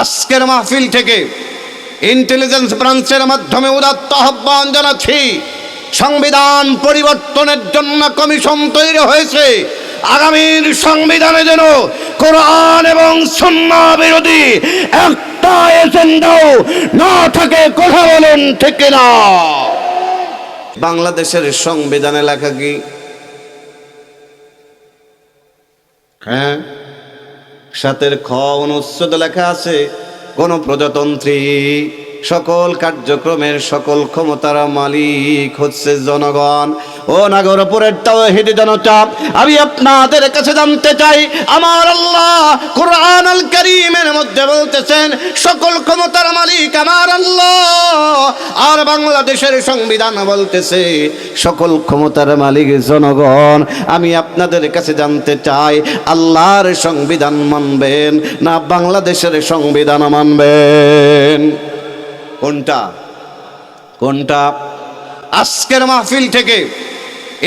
আজকের মাহফিল থেকে ইন্টেলিজেন্স ব্রাঞ্চের মাধ্যমে উদাত্ত আহ্বান জানাচ্ছি। সংবিধান পরিবর্তনের জন্য কমিশন তৈরি হয়েছে। আগামীর সংবিধানে যেন কোরআন এবং সন্না বিরোধী একটা এজেন্ডাও না থাকে, কথা বলেন ঠিক না বাংলাদেশের সংবিধানে লেখা কি? হ্যাঁ? সাতের খ অনুচ্ছেদ লেখা আছে কোন প্রজাতন্ত্রী সকল কার্যক্রমের সকল ক্ষমতার মালিক হচ্ছে জনগণ। ও নাগরপুরের তাওহিদ জনতা, আমি আপনাদের কাছে জানতে চাই, আমার আল্লাহ কোরআন আল করিমের মধ্যে বলতেছেন, সকল ক্ষমতার মালিক আমার আল্লাহ। আর বাংলাদেশের সংবিধান বলতেছে, সকল ক্ষমতার মালিক জনগণ, আমি আপনাদের কাছে জানতে চাই, আল্লাহর সংবিধান মানবেন না বাংলাদেশের সংবিধান মানবেন? কোনটা? কোনটা? আজকের মাহফিল থেকে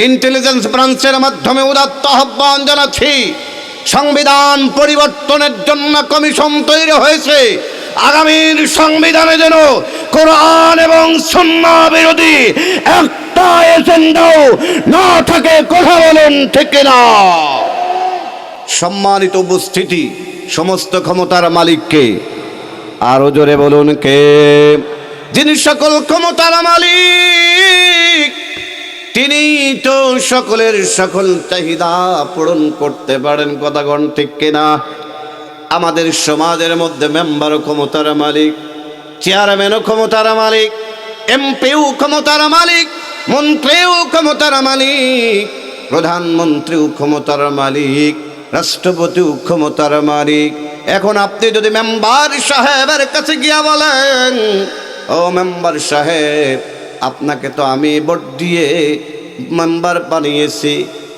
ইন্টেলিজেন্স ব্রাঞ্চের মাধ্যমে উদাত্ত আহ্বান জানাচ্ছি। সংবিধান পরিবর্তনের জন্য কমিশন তৈরি হয়েছে। আগামীর সংবিধানে যেন কোরআন এবং সন্না বিরোধী একটা এজেন্ডাও না থাকে, কথা বলেন ঠিক না সম্মানিত উপস্থিতি, সমস্ত ক্ষমতার মালিককে আরও জোরে বলুন কে? যিনি সকল ক্ষমতার মালিক, তিনি তো সকলের সকল চাহিদা পূরণ করতে পারেন কথাগণ ঠিক কিনা? আমাদের সমাজের মধ্যে মেম্বারও ক্ষমতার মালিক চেয়ারম্যানও ক্ষমতার মালিক, এমপিও ক্ষমতার মালিক, মন্ত্রীও ক্ষমতার মালিক, প্রধানমন্ত্রীও ক্ষমতার মালিক, রাষ্ট্রপতিও ক্ষমতার মালিক। এখন আপনি যদি মেম্বার সাহেবের কাছে গিয়া বলেন ও মেম্বার সাহেব, আপনাকে তো আমি ভোট দিয়ে মেম্বার বানিয়েছি,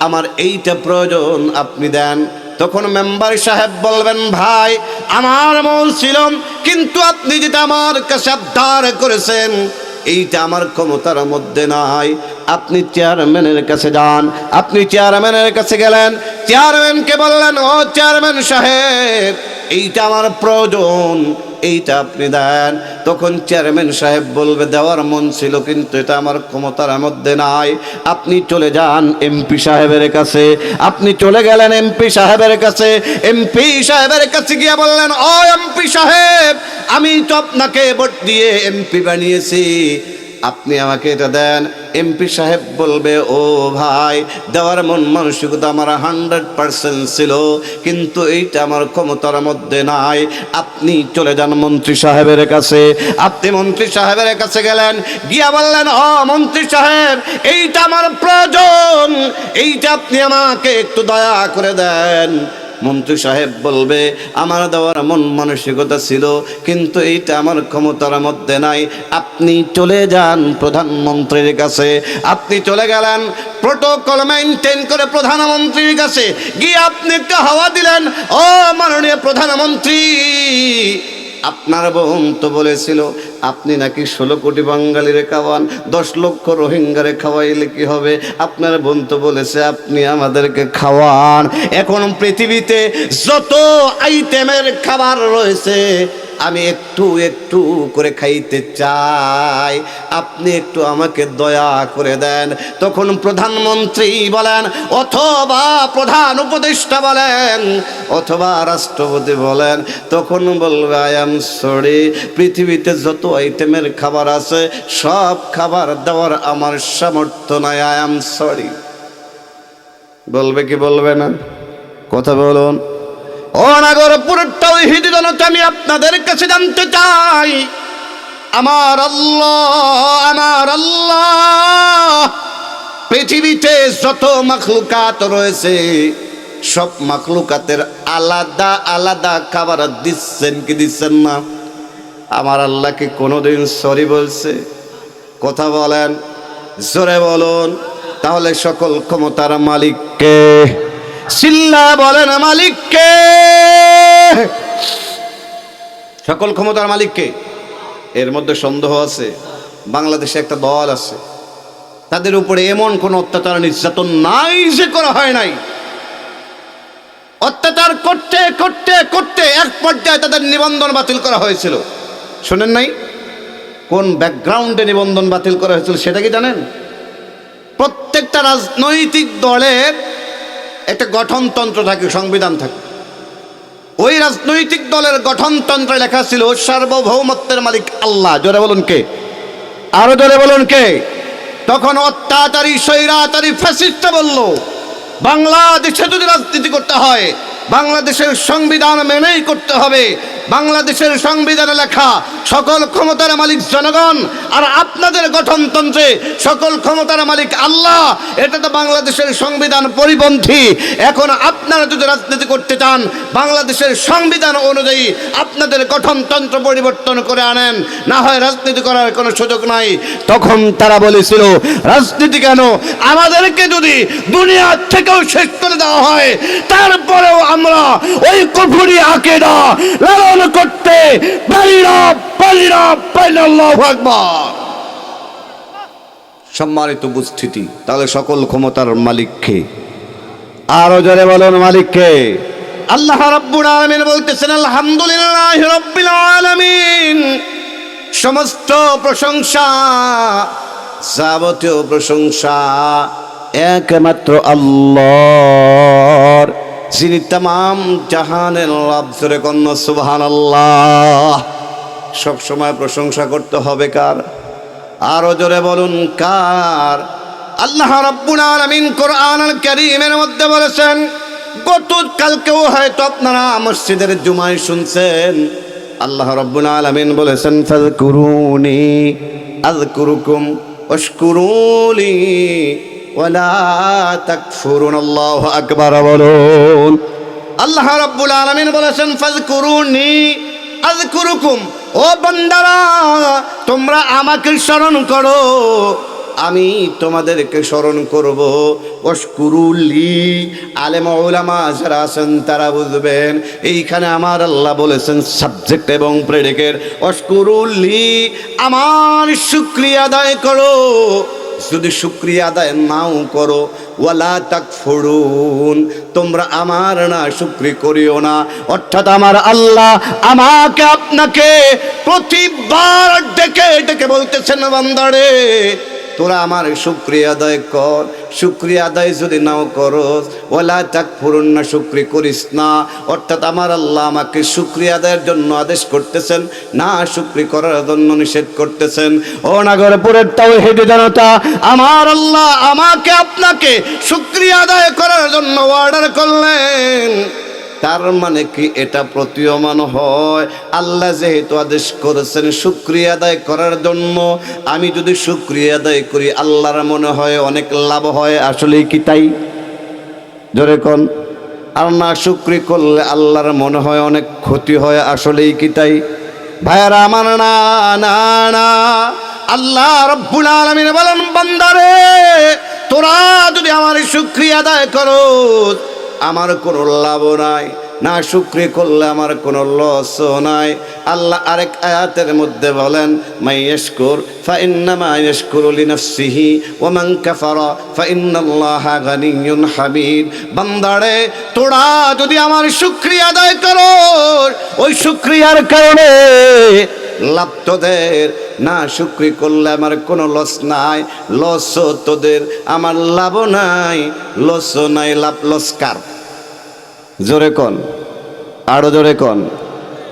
আমার এইটা প্রয়োজন, আপনি দেন। তখন মেম্বার সাহেব বলবেন, ভাই, আমার মন ছিল, কিন্তু আপনি যেটা আমার কাছে আবদার করেছেন, এইটা আমার ক্ষমতার মধ্যে নাই। আপনি চেয়ারম্যানের কাছে যান, আপনি চেয়ারম্যানের কাছে গেলেন, চেয়ারম্যানকে বললেন, ও চেয়ারম্যান সাহেব, এইটা আমার প্রয়োজন এইটা আপনি দেন। তখন চেয়ারম্যান সাহেব বলবে, দেওয়ার মন ছিল, কিন্তু এটা আমার ক্ষমতার মধ্যে নাই। আপনি চলে যান এমপি সাহেবের কাছে। আপনি চলে গেলেন এমপি সাহেবের কাছে। এমপি সাহেবের কাছে গিয়ে বললেন, ও এমপি সাহেব, আমি তো আপনাকে ভোট দিয়ে এমপি বানিয়েছি। আপনি আমাকে এটা দেন। এমপি সাহেব বলবে, ও ভাই, দেওয়ার মন মানসিকতা আমার হান্ড্রেড পার্সেন্ট ছিল, কিন্তু এইটা আমার ক্ষমতার মধ্যে নাই। আপনি চলে যান মন্ত্রী সাহেবের কাছে। আপনি মন্ত্রী সাহেবের কাছে গেলেন, গিয়া বললেন ও মন্ত্রী সাহেব, এইটা আমার প্রয়োজন। এইটা আপনি আমাকে একটু দয়া করে দেন। মন্ত্রী সাহেব বলবে, আমার দেওয়ার মন মানসিকতা ছিল, কিন্তু এইটা আমার ক্ষমতার মধ্যে নাই। আপনি চলে যান প্রধানমন্ত্রীর কাছে। আপনি চলে গেলেন প্রোটোকল মেনটেন করে প্রধানমন্ত্রীর কাছে। গিয়ে আপনি একটু হাওয়া দিলেন, ও মাননীয় প্রধানমন্ত্রী, আপনার বোন তো বলেছিল, আপনি নাকি ষোলো কোটি বাঙালিরে খাওয়ান, দশ লক্ষ রোহিঙ্গারে খাওয়াইলে কি হবে? আপনার বোন তো বলেছে, আপনি আমাদেরকে খাওয়ান। এখন পৃথিবীতে যত আইটেমের খাবার রয়েছে আমি একটু একটু করে খাইতে চাই। আপনি একটু আমাকে দয়া করে দেন। তখন প্রধানমন্ত্রী বলেন, অথবা প্রধান উপদেষ্টা বলেন, অথবা রাষ্ট্রপতি বলেন, তখন বলবে আই এম সরি পৃথিবীতে যত আইটেমের খাবার আছে, সব খাবার দেওয়ার আমার সামর্থ্য নাই। আই এম সরি বলবে কি বলবে না? কথা বলুন। ও নাগরপুরের তৌহিদ আমি আপনাদের কাছে জানতে চাই। আমার আল্লাহ আমার আল্লাহ, পৃথিবীতে যত মাখলুকাত রয়েছে, সব মাখলুকাতের আলাদা আলাদা খাবার দিচ্ছেন কি দিচ্ছেন না? আমার আল্লাহকে কোনোদিন সরি বলছে? কথা বলেন, জোরে বলুন, তাহলে সকল ক্ষমতার মালিককে। সিল্লা বলেন, মালিককে। সকল ক্ষমতার মালিককে। এর মধ্যে সন্দেহ আছে, বাংলাদেশে একটা দল আছে। তাদের উপরে এমন কোন অত্যাচার নির্যাতন নাই যে করা হয় নাই। অত্যাচার করতে করতে করতে এক পর্যায়ে তাদের নিবন্ধন বাতিল করা হয়েছিল। শোনেন নাই? কোন ব্যাকগ্রাউন্ডে নিবন্ধন বাতিল করা হয়েছিল সেটা কি জানেন? প্রত্যেকটা রাজনৈতিক দলের একটা গঠনতন্ত্র থাকে, সংবিধান থাকে। ওই রাজনৈতিক দলের গঠনতন্ত্রে লেখা ছিল, সার্বভৌমত্বের মালিক আল্লাহ। জোরে বলুন কে? আরও জোরে বলুন কে? তখন অত্যাচারী, স্বৈরাচারী ফ্যাসিস্টটা বলল, বাংলাদেশে যদি রাজনীতি করতে হয় বাংলাদেশের সংবিধান মেনেই করতে হবে। বাংলাদেশের সংবিধানে লেখা, সকল ক্ষমতার মালিক জনগণ আর আপনাদের গঠনতন্ত্রে সকল ক্ষমতার মালিক আল্লাহ। এটা তো বাংলাদেশের সংবিধান পরিপন্থী। এখন আপনারা যদি রাজনীতি করতে চান, বাংলাদেশের সংবিধান অনুযায়ী আপনাদের গঠনতন্ত্র পরিবর্তন করে আনেন। না হয় রাজনীতি করার কোনো সুযোগ নাই। তখন তারা বলেছিল, রাজনীতি কেন? আমাদেরকে যদি দুনিয়ার থেকেও শেষ করে দেওয়া হয়, তারপরেও আমরা ওই কুফুরি আকেদা লালন করতে পারি না পারি না পারি না আকবার। সম্মানিত উপস্থিতি তাহলে সকল ক্ষমতার মালিককে। আরও জোরে বলুন মালিককে। আল্লাহ রাব্বুল আলামিন বলতেছেন আলহামদুলিল্লাহ রাব্বিল আলামিন। সমস্ত প্রশংসা যাবতীয় প্রশংসা একমাত্র আল্লাহর। যিনি তাম জাহানের লাভ ধরে কন্য সুবহান আল্লাহ সবসময় প্রশংসা করতে হবে কার? আরও জোরে বলুন, কার? আল্লাহ রাব্বুল আলামিন কোরআন আল কারীমের মধ্যে বলেছেন গত কালকেও হয়তো আপনারা মসজিদের জুমায় শুনছেন। আল্লাহ রাব্বুল আলামিন বলেছেন, ফাযকুরুনি, আযকুরুকুম, ওয়াশকুরুলি। আল্লাহু বলেছেন ও তোমরা আমাকে স্মরণ করো। আমি তোমাদেরকে স্মরণ করব। অস্কুরুলি আলেম ওলামা যারা আছেন, তারা বুঝবেন, এইখানে আমার আল্লাহ বলেছেন, সাবজেক্ট এবং প্রেডিকের অস্কুরুলি আমার শুক্রিয়া আদায় করো। যদি শুক্রিয়া আদায় নাও করো, ওয়ালা তাক ফড়ুন তোমরা আমার না শুক্রি করিও না। অর্থাৎ আমার আল্লাহ আমাকে আপনাকে প্রতিবার ডেকে ডেকে বলতেছেন বান্দারে তোরা আমার শুক্রিয়া আদায় কর, শুক্রিয়া আদায় যদি নাও করস ওলা তাক ফুরুন না শুক্রি করিস না। অর্থাৎ আমার আল্লাহ আমাকে শুক্রিয়া আদায়ের জন্য আদেশ করতেছেন, না শুক্রি করার জন্য নিষেধ করতেছেন। ও নাগরপুরের তাও হেঁটে জনতা, আমার আল্লাহ আমাকে আপনাকে শুক্রিয়া আদায় করার জন্য অর্ডার করলেন। তার মানে কি এটা প্রতীয়মান হয়? আল্লাহ যেহেতু আদেশ করেছেন শুক্রিয়া আদায় করার জন্য, আমি যদি শুক্রিয়া আদায় করি, আল্লাহর মনে হয় অনেক লাভ হয়। আসলেই কি তাই? জোরে কোন। আর না শুক্রি করলে আল্লাহর মনে হয় অনেক ক্ষতি হয়, আসলেই কি তাই? ভাইয়ারা, আমার না না না। আল্লাহ রব্বুল আলামিন বলেন, বান্দারে, তোরা যদি আমার শুক্রিয়া আদায় করো আমার কোনো লাভ নাই, না শুক্রি করলে আমার কোনো লসও নাই। আল্লাহ আরেক আয়াতের মধ্যে বলেন মাই ইশকুর ফাইন্নামা ইশকুরু লিনাফসিহি ওয়া মান কাফারা ফাইন্নাল্লাহা গানিয়্যুন হামিদ। বান্দারে, তোরা যদি আমার শুকরিয়া আদায় করো ওই শুকরিয়ার কারণে লাভ তোদের না, শুক্রি করলে আমার কোনো লস নাই। লসও তোদের, আমার লাভও নাই। লসও নাই, লাভ লস কার? জোরে কন, আরও জোরে কন।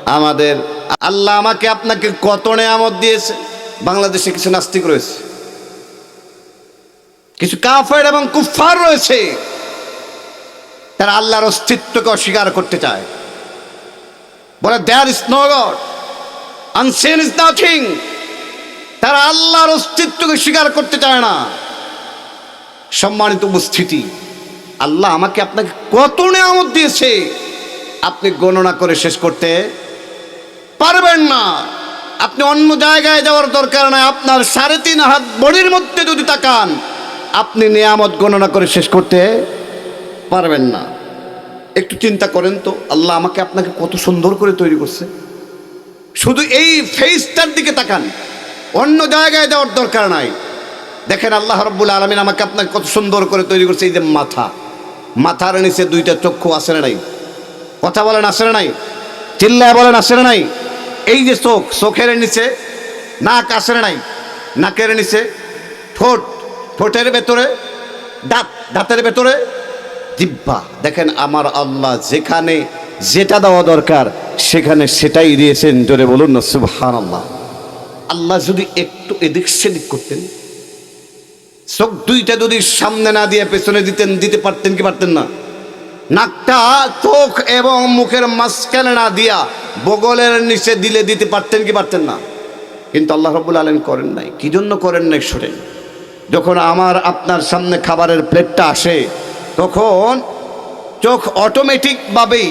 আমাদের, আল্লাহ আমাকে আপনাকে কত নেয়ামত দিয়েছে। বাংলাদেশে কিছু নাস্তিক রয়েছে। কিছু কাফের এবং কুফার রয়েছে। তারা আল্লাহর অস্তিত্বকে অস্বীকার করতে চায়। বলে there is no god unseen is nothing তারা আল্লাহর অস্তিত্বকে স্বীকার করতে চায় না। সম্মানিত উপস্থিতি, আল্লাহ আমাকে আপনাকে কত নেয়ামত দিয়েছে। আপনি গণনা করে শেষ করতে পারবেন না। আপনি অন্য জায়গায় যাওয়ার দরকার নাই। আপনার সাড়ে তিন হাত বডির মধ্যে যদি তাকান, আপনি নিয়ামত গণনা করে শেষ করতে পারবেন না। একটু চিন্তা করেন তো, আল্লাহ আমাকে আপনাকে কত সুন্দর করে তৈরি করছে। শুধু এই ফেসটার দিকে তাকান। অন্য জায়গায় দেওয়ার দরকার নাই। দেখেন আল্লাহ রব্বুল আলমিন আমাকে আপনাকে কত সুন্দর করে তৈরি করছে এই যে মাথা। মাথার নিচে দুইটা চক্ষু আসে না নাই? কথা বলেন আসে না নাই? চিল্লায় বলেন আসে না নাই? এই যে চোখ, চোখের নিচে, নাক আসে না নাই? নাকের নিচে, ঠোঁট, ঠোঁটের ভেতরে, দাঁত, দাঁতের ভেতরে জিব্বা দেখেন আমার আল্লাহ যেখানে যেটা দেওয়া দরকার সেখানে সেটাই দিয়েছেন, জোরে বলুন না সুবহান আল্লাহ আল্লাহ যদি একটু এদিক সেদিক করতেন, চোখ দুইটা যদি সামনে না দিয়ে পেছনে দিতেন, দিতে পারতেন কি পারতেন না? নাকটা, চোখ এবং মুখের মাঝখানে না দিয়া বগলের নিচে দিলে দিতে পারতেন কি পারতেন না? কিন্তু আল্লাহ রব্বুল আলম করেন নাই। কি জন্য করেন নাই শোনেন? যখন আমার আপনার সামনে খাবারের প্লেটটা আসে, তখন চোখ অটোমেটিকভাবেই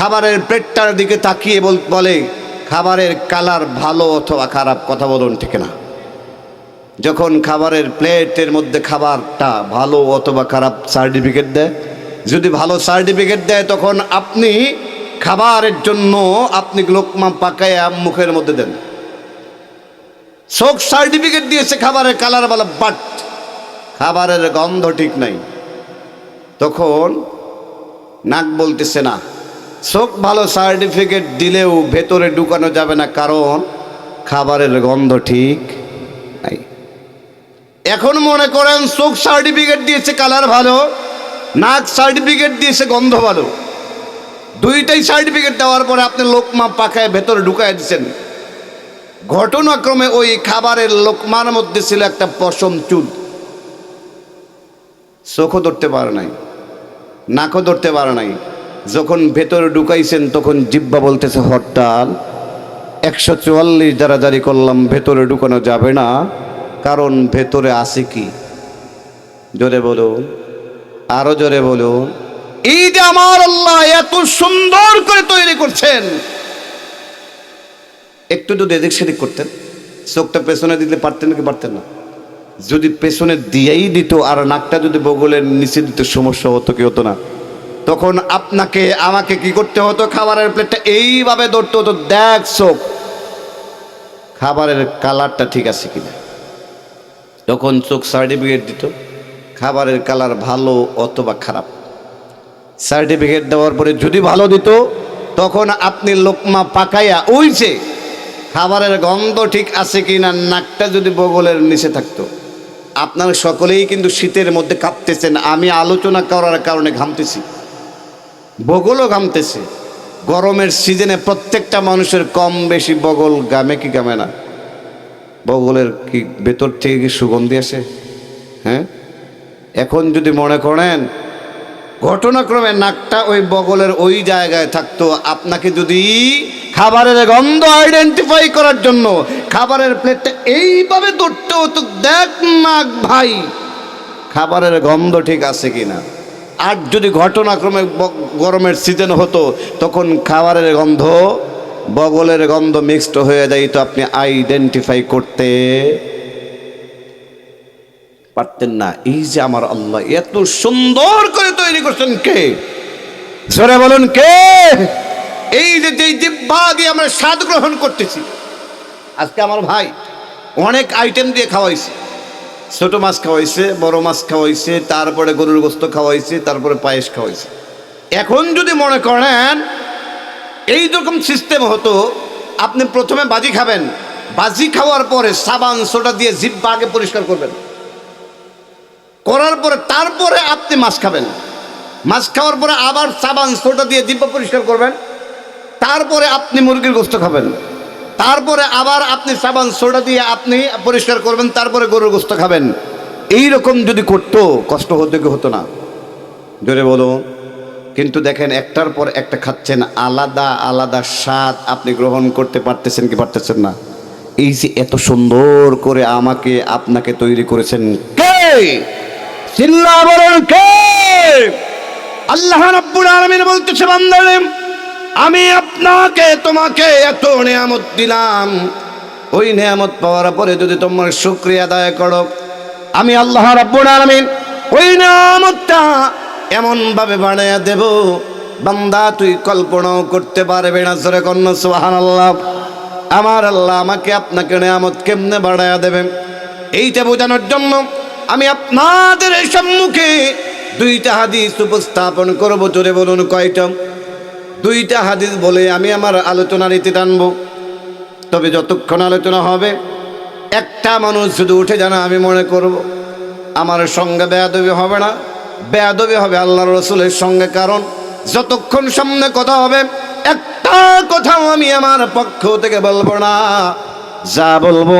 খাবারের প্লেটটার দিকে তাকিয়ে বল- খাবারের কালার ভালো অথবা খারাপ কথা বলুন, ঠিক না? যখন খাবারের প্লেটের মধ্যে খাবারটা ভালো অথবা খারাপ সার্টিফিকেট দেয়, যদি ভালো সার্টিফিকেট দেয়, তখন আপনি খাবারের জন্য আপনি লোকমা পাকায়া মুখের মধ্যে দেন। শোক সার্টিফিকেট দিয়েছে খাবারের কালার বলা বাট খাবারের গন্ধ ঠিক নাই। তখন নাক বলতেছে না চোখ ভালো সার্টিফিকেট দিলেও ভেতরে ঢুকানো যাবে না, কারণ খাবারের গন্ধ ঠিক নাই। এখন মনে করেন চোখ সার্টিফিকেট দিয়েছে কালার ভালো, নাক সার্টিফিকেট দিয়েছে গন্ধ ভালো। দুইটাই সার্টিফিকেট দেওয়ার পরে আপনি লোকমা পাখায় ভেতরে ঢুকায় দিচ্ছেন। ঘটনাক্রমে ওই খাবারের লোকমার মধ্যে ছিল একটা পশম চুল চোখও ধরতে পারে নাই, নাকও ধরতে পারে নাই। যখন ভেতরে ঢুকাইছেন, তখন জিব্বা বলতেছে, হরতাল। একশো চুয়াল্লিশ দ্বারা জারি করলাম, ভেতরে ঢুকানো যাবে না। কারণ ভেতরে আছে কি? জোরে বলুন। আরও জোরে বলুন। এই যে আমার আল্লাহ এত সুন্দর করে তৈরি করছেন। একটু যদি এদিক সেদিক করতেন, চোখটা পেছনে দিতে পারতেন কি পারতেন না? যদি পেছনে দিয়েই দিত আর নাকটা যদি বগলের নিচে দিত, সমস্যা হতো কি হতো না? তখন আপনাকে আমাকে কি করতে হতো? খাবারের প্লেটটা এইভাবে ধরতে হতো। দেখ চোখ। খাবারের কালারটা ঠিক আছে কিনা? তখন চোখ সার্টিফিকেট দিত। খাবারের কালার ভালো অথবা খারাপ। সার্টিফিকেট দেওয়ার পরে যদি ভালো দিত তখন আপনি লোকমা পাকাইয়া যে খাবারের গন্ধ ঠিক আছে কি না নাকটা যদি বগলের নিচে থাকতো। আপনার সকলেই কিন্তু শীতের মধ্যে কাঁপতেছেন। আমি আলোচনা করার কারণে ঘামতেছি। বগলও ঘামতেছে গরমের সিজনে প্রত্যেকটা মানুষের কম বেশি বগল গামে কি গামে না? বগলের কি ভেতর থেকে কি সুগন্ধি আসে? হ্যাঁ? এখন যদি মনে করেন, ঘটনাক্রমে নাকটা ওই বগলের ওই জায়গায় থাকতো, আপনাকে যদি খাবারের গন্ধ আইডেন্টিফাই করার জন্য, খাবারের প্লেটটা এইভাবে ধরতে হতো দেখ নাক ভাই, খাবারের গন্ধ ঠিক আছে কিনা? আর যদি ঘটনাক্রমে গরমের সিজন হতো, তখন খাবারের গন্ধ, বগলের গন্ধ মিক্সড হয়ে যায় তো আপনি আইডেন্টিফাই করতে পারতেন না। এই যে আমার আল্লাহ, এত সুন্দর করে তৈরি করছেন কে? জোরে বলুন কে? এই যে যেই জিব্বা দিয়ে আমরা স্বাদ গ্রহণ করতেছি, আজকে আমার ভাই অনেক আইটেম দিয়ে খাওয়াইছে। ছোট মাছ খাওয়াইছে, বড় মাছ খাওয়াইছে, তারপরে গরুর গোস্ত খাওয়াইছে, তারপরে পায়েস খাওয়াইছে। এখন যদি মনে করেন, এই রকম সিস্টেম হতো, আপনি প্রথমে বাজি খাবেন, বাজি খাওয়ার পরে সাবান সোটা দিয়ে জিব্বা আগে পরিষ্কার করবেন। করার পরে, তারপরে আপনি মাছ খাবেন। মাছ খাওয়ার পরে আবার সাবান সোটা দিয়ে জিব্বা পরিষ্কার করবেন। তারপরে আপনি মুরগির গোস্ত খাবেন। তারপরে আবার আপনি সাবান, সোডা দিয়ে আপনি পরিষ্কার করবেন, তারপরে গরুর গোস্ত খাবেন। এই রকম যদি করতো, কষ্ট হতে কি হতো না? জোরে বলো। কিন্তু দেখেন, একটার পর একটা খাচ্ছেন, আলাদা আলাদা স্বাদ আপনি গ্রহণ করতে পারতেছেন কি পারতেছেন না? এই যে এত সুন্দর করে আমাকে, আপনাকে তৈরি করেছেন কে? চিল্লা বলেন কে? আল্লাহ রাব্বুল আলামিন বলতেছে, বান্দারে আমি আপনাকে তোমাকে এত নিয়ামত দিলাম। ওই নিয়ামত পাওয়ার পরে যদি তোমার শুক্রিয়া আদায় করো, আমি আল্লাহ রাব্বুল আলামিন ওই নিয়ামতটা এমন ভাবে বানায়া দেব, বান্দা, তুই কল্পনাও করতে পারবে না, জোরে কন্ন সুবহানাল্লাহ। আমার আল্লাহ আমাকে আপনাকে নিয়ামত কেমনে বাড়ায়া দেবেন? এইটা বোঝানোর জন্য আমি আপনাদের সম্মুখে দুইটা হাদিস উপস্থাপন করব, জোরে বলুন কয়টা? দুইটা হাদিস বলে আমি আমার আলোচনার ইতি টানবো। তবে যতক্ষণ আলোচনা হবে, একটা মানুষ শুধু উঠে জানা আমি মনে করব, আমার সঙ্গে বেয়াদবি হবে না। বেয়াদবি হবে আল্লাহ রসুলের সঙ্গে, কারণ যতক্ষণ সামনে কথা হবে, একটা কথাও আমি আমার পক্ষ থেকে বলব না। যা বলব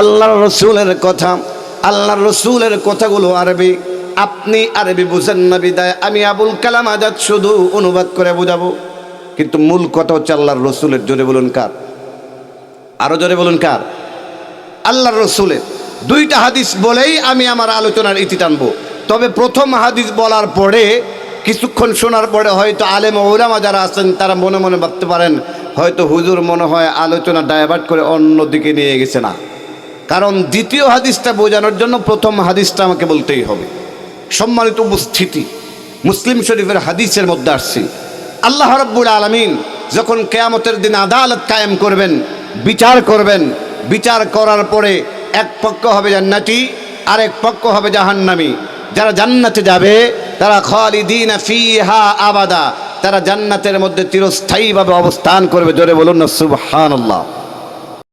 আল্লাহ রসুলের কথা আল্লাহ রসুলের কথাগুলো আরবি। আপনি আরবি বুঝেন না বিদায়। আমি আবুল কালাম আজাদ শুধু অনুবাদ করে বুঝাবো। কিন্তু মূল কথা হচ্ছে আল্লাহর রসুলের। জোরে বলুন কার? আরও জোরে বলুন কার? আল্লাহর রসুলের। দুইটা হাদিস বলেই আমি আমার আলোচনার ইতি টানবো। তবে প্রথম হাদিস বলার পরে, কিছুক্ষণ শোনার পরে হয়তো আলেম ওলামা যারা আছেন, তারা মনে মনে ভাবতে পারেন, হয়তো হুজুর মনে হয় আলোচনা ডাইভার্ট করে অন্য দিকে নিয়ে গেছে না। কারণ দ্বিতীয় হাদিসটা বোঝানোর জন্য প্রথম হাদিসটা আমাকে বলতেই হবে। সম্মানিত উপস্থিতি, মুসলিম শরীফের হাদিসের মধ্যে আসছি। আল্লাহ রব্বুল আলমিন যখন কেয়ামতের দিন আদালত কায়েম করবেন, বিচার করবেন, বিচার করার পরে এক পক্ষ হবে জান্নাতি, আরেক পক্ষ হবে জাহান্নামি। যারা জান্নাতে যাবে, তারা খালিদিন ফিহা আবাদা, তারা জান্নাতের মধ্যে চিরস্থায়ীভাবে অবস্থান করবে। জোরে বলুন না, সুবহানাল্লাহ।